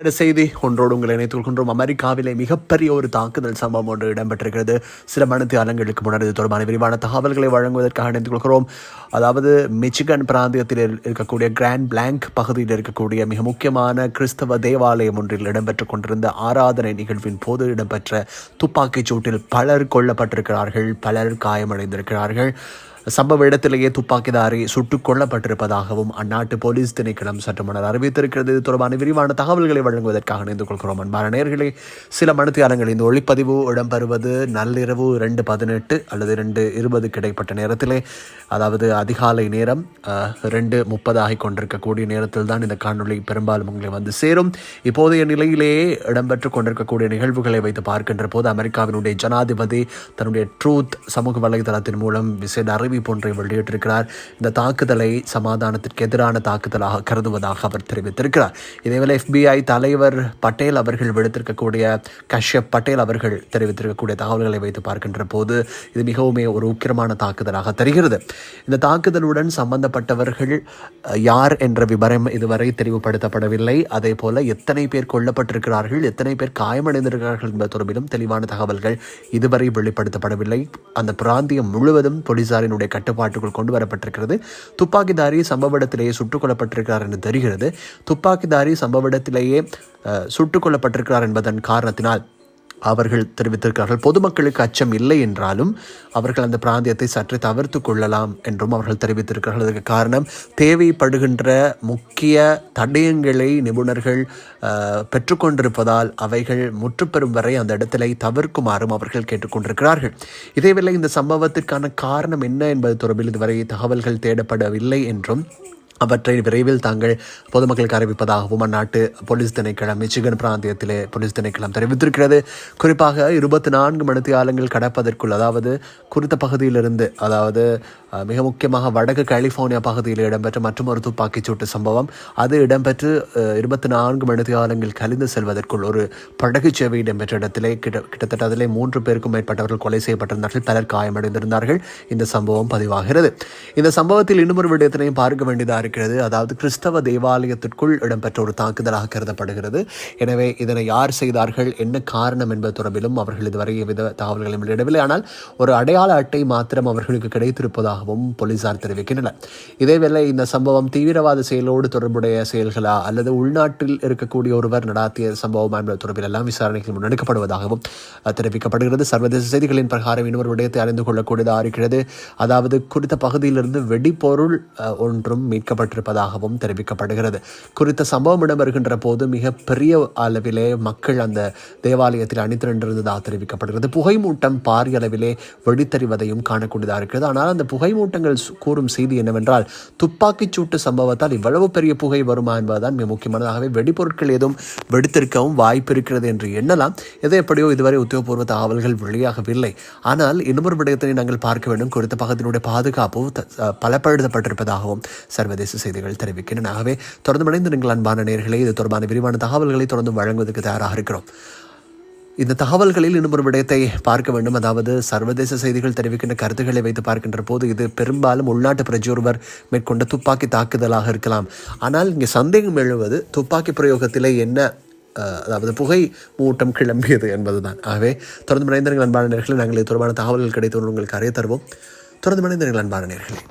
இந்த செய்தி ஒன்றோடு உங்களை இணைத்துக் கொள்கின்றோம். அமெரிக்காவிலே மிகப்பெரிய ஒரு தாக்குதல் சம்பவம் ஒன்று இடம்பெற்றிருக்கிறது. சில மணித்து அலங்களுக்கு முன்னர் இது தொடர்பான விரிவான தகவல்களை வழங்குவதற்காக இணைத்துக் கொள்கிறோம். அதாவது மிச்சிகன் பிராந்தியத்தில் இருக்கக்கூடிய கிராண்ட் பிளாங்க் பகுதியில் இருக்கக்கூடிய மிக முக்கியமான கிறிஸ்தவ தேவாலயம் ஒன்றில் இடம்பெற்றுக் கொண்டிருந்த ஆராதனை நிகழ்வின் போது இடம்பெற்ற துப்பாக்கிச் சூட்டில் பலர் கொல்லப்பட்டிருக்கிறார்கள் பலர் காயமடைந்திருக்கிறார்கள். சம்பவ இடத்திலேயே துப்பாக்கிதாரி சுட்டுக் கொல்லப்பட்டிருப்பதாகவும் அந்நாட்டு போலீஸ் திணைக்களம் சற்று அறிவித்திருக்கிறது. இது தொடர்பான விரிவான தகவல்களை வழங்குவதற்காக இணைந்து கொள்கிறோம். அன்பான நேர்களே சில மணித்தியாலங்கள் இந்த ஒளிப்பதிவு இடம்பெறுவது நள்ளிரவு ரெண்டு பதினெட்டு அல்லது ரெண்டு இருபது கிடைப்பட்ட நேரத்திலே அதாவது அதிகாலை நேரம் ரெண்டு முப்பதாகி கொண்டிருக்கக்கூடிய நேரத்தில் தான் இந்த காணொளி பெரும்பாலும் உங்களை வந்து சேரும். இப்போதைய நிலையிலேயே இடம்பெற்றுக் கொண்டிருக்கக்கூடிய நிகழ்வுகளை வைத்து பார்க்கின்ற போது அமெரிக்காவினுடைய ஜனாதிபதி தன்னுடைய ட்ரூத் சமூக வலைதளத்தின் மூலம் விசேட அறிவிப்பு ஒன்றை வெளியிட்டிருக்கிறார். இந்த தாக்குதலை சமாதானத்திற்கு எதிரான தாக்குதலாக கருதுவதாக அவர் தெரிவித்திருக்கிறார். இதேவேளை எஃபிஐ தலைவர் பட்டேல் அவர்கள் விடுத்திருக்கக்கூடிய கஷ்யப் பட்டேல் அவர்கள் தெரிவித்திருக்கக்கூடிய தகவல்களை வைத்து பார்க்கின்ற போது இது மிகவுமே ஒரு உக்கிரமான தாக்குதலாக தெரிகிறது. இந்த தாக்குதலுடன் சம்பந்தப்பட்டவர்கள் யார் என்ற விவரம் இதுவரை தெரிவுபடுத்தப்படவில்லை அதே போல எத்தனை பேர் கொல்லப்பட்டிருக்கிறார்கள் எத்தனை பேர் காயமடைந்திருக்கிறார்கள் என்பது தொடர்பிலும் தெளிவான தகவல்கள் இதுவரை வெளிப்படுத்தப்படவில்லை. அந்த பிராந்தியம் முழுவதும் போலீசாரினுடைய கட்டுப்பாட்டுக்குள் கொண்டு வரப்பட்டிருக்கிறது துப்பாக்கிதாரி சம்பவ இடத்திலேயே சுட்டுக் கொல்லப்பட்டிருக்கிறார் என்று தெரிகிறது. துப்பாக்கிதாரி சம்பவ இடத்திலேயே சுட்டுக் கொல்லப்பட்டிருக்கிறார் என்பதன் காரணத்தினால் அவர்கள் தெரிவித்திருக்கிறார்கள். பொதுமக்களுக்கு அச்சம் இல்லை என்றாலும் அவர்கள் அந்த பிராந்தியத்தை சற்று தவிர்த்து கொள்ளலாம் என்றும் அவர்கள் தெரிவித்திருக்கிறார்கள். அதற்கு காரணம் தேவைப்படுகின்ற முக்கிய தடயங்களை நிபுணர்கள் பெற்றுக்கொண்டிருப்பதால் அவைகள் முற்றுப்பெறும் வரை அந்த இடத்திலை தவிர்க்குமாறும் அவர்கள் கேட்டுக்கொண்டிருக்கிறார்கள். இதேவேளை இந்த சம்பவத்திற்கான காரணம் என்ன என்பது தொடர்பில் இதுவரை தகவல்கள் தேடப்படவில்லை என்றும் அவற்றை விரைவில் தாங்கள் பொதுமக்களுக்கு அறிவிப்பதாகவும் அந்நாட்டு போலீஸ் திணைக்களம் மிச்சிகன் பிராந்தியத்திலே போலீஸ் திணைக்களம் தெரிவித்திருக்கிறது. குறிப்பாக இருபத்தி நான்கு மணித்தியாலங்கள் கடப்பதற்குள் அதாவது குறித்த பகுதியிலிருந்து அதாவது மிக முக்கியமாக வடக்கு கலிஃபோர்னியா பகுதியில் இடம்பெற்ற மற்றும் ஒரு துப்பாக்கிச்சூட்டு சம்பவம் அது இடம்பெற்று இருபத்தி நான்கு மணித்தியாலங்கள் கலிந்து செல்வதற்குள் ஒரு படகு சேவை இடம்பெற்ற இடத்திலே கிட்ட கிட்டத்தட்ட அதிலே மூன்று பேருக்கும் மேற்பட்டவர்கள் கொலை செய்யப்பட்டிருந்தார்கள் பலர் காயமடைந்திருந்தார்கள். இந்த சம்பவம் பதிவாகிறது. இந்த சம்பவத்தில் இன்னும் ஒரு விடயத்தினையும் பார்க்க வேண்டியதாக இருக்கிறது. அதாவது கிறிஸ்தவ தேவாலயத்திற்குள் இடம்பெற்ற ஒரு தாக்குதலாக கருதப்படுகிறது. எனவே இதனை யார் செய்தார்கள்? என்ன காரணம் என்பது தொடர்பிலும் அவர்கள் இதுவரை எவ்வித தகவல்களையும் வெளியிடவில்லை ஆனால் ஒரு அடையாள அட்டை மாத்திரம் அவர்களுக்கு கிடைத்திருப்பதாகவும் போலீசார் தெரிவிக்கின்றனர். இதேவேளை இந்த சம்பவம் தீவிரவாத செயலோடு தொடர்புடைய செயல்களா? அல்லது உள்நாட்டில் இருக்கக்கூடிய ஒருவர் நடாத்திய சம்பவம் என்பது தொடர்பில் எல்லாம் விசாரணைகள் முன்னெடுக்கப்படுவதாகவும் தெரிவிக்கப்படுகிறது. சர்வதேச செய்திகளின் பிரகாரம் இன்னொரு விடயத்தை அறிந்து கொள்ளக்கூடியதாக இருக்கிறது. அதாவது குறித்த பகுதியிலிருந்து வெடிப்பொருள் ஒன்றும் மீட்கப்பட்டு வைக்கப்பட்டிருப்பதாகவும் தெரிவிக்கப்படுகிறது. குறித்த சம்பவம் இடம்பெறுகின்ற போது மிக பெரிய அளவிலே மக்கள் அந்த தேவாலயத்தில் அணிதிரண்டிருந்ததாக தெரிவிக்கப்படுகிறது. புகைமூட்டம் பாரிய அளவிலே வெடித்தறிவதையும் காணக்கூடியதாக இருக்கிறது. ஆனால் அந்த புகைமூட்டங்கள் கூறும் செய்தி என்னவென்றால் துப்பாக்கிச் சூட்டு சம்பவத்தால் இவ்வளவு பெரிய புகை வருமா என்பதுதான் மிக முக்கியமானதாகவே வெடிபொருட்கள் ஏதும் வெடித்திருக்கவும் வாய்ப்பு இருக்கிறது என்று எண்ணலாம். எதை எப்படியோ இதுவரை உத்தியோகபூர்வ தகவல்கள் வெளியாகவில்லை. ஆனால் இன்னொரு விடயத்தினை நாங்கள் பார்க்க வேண்டும். குறித்த பகுதியினுடைய பாதுகாப்பு பலப்படுத்தப்பட்டிருப்பதாகவும் சர்வதேச செய்திகள் தெரிவிக்கின்றன. ஆகவே தொடர்ந்து இணைந்து நீங்கள் அன்பான நேர்களே. இது தொடர்பான விரிவான தகவல்களை தொடர்ந்து வழங்குவதற்கு தயாராக இருக்கிறோம். இந்த தகவல்களில் இன்னும் ஒரு விடயத்தை பார்க்க வேண்டும். அதாவது சர்வதேச செய்திகள் தெரிவிக்கின்ற கருத்துக்களை வைத்து பார்க்கின்ற போது இது பெரும்பாலும் உள்நாட்டு பிரஜொருவர் மேற்கொண்ட துப்பாக்கி தாக்குதலாக இருக்கலாம். ஆனால் இங்கே சந்தேகம் எழுவது துப்பாக்கி பிரயோகத்திலே என்ன அதாவது புகை மூட்டம் கிளம்பியது என்பதுதான். ஆகவே தொடர்ந்து மனிதர்கள் அன்பான நேர்களை. நாங்கள் இது தொடர்பான தகவல்கள் கிடைத்து உங்களுக்கு அறிய தருவோம். தொடர்ந்து மனிதர்கள் அன்பான நேர்களை.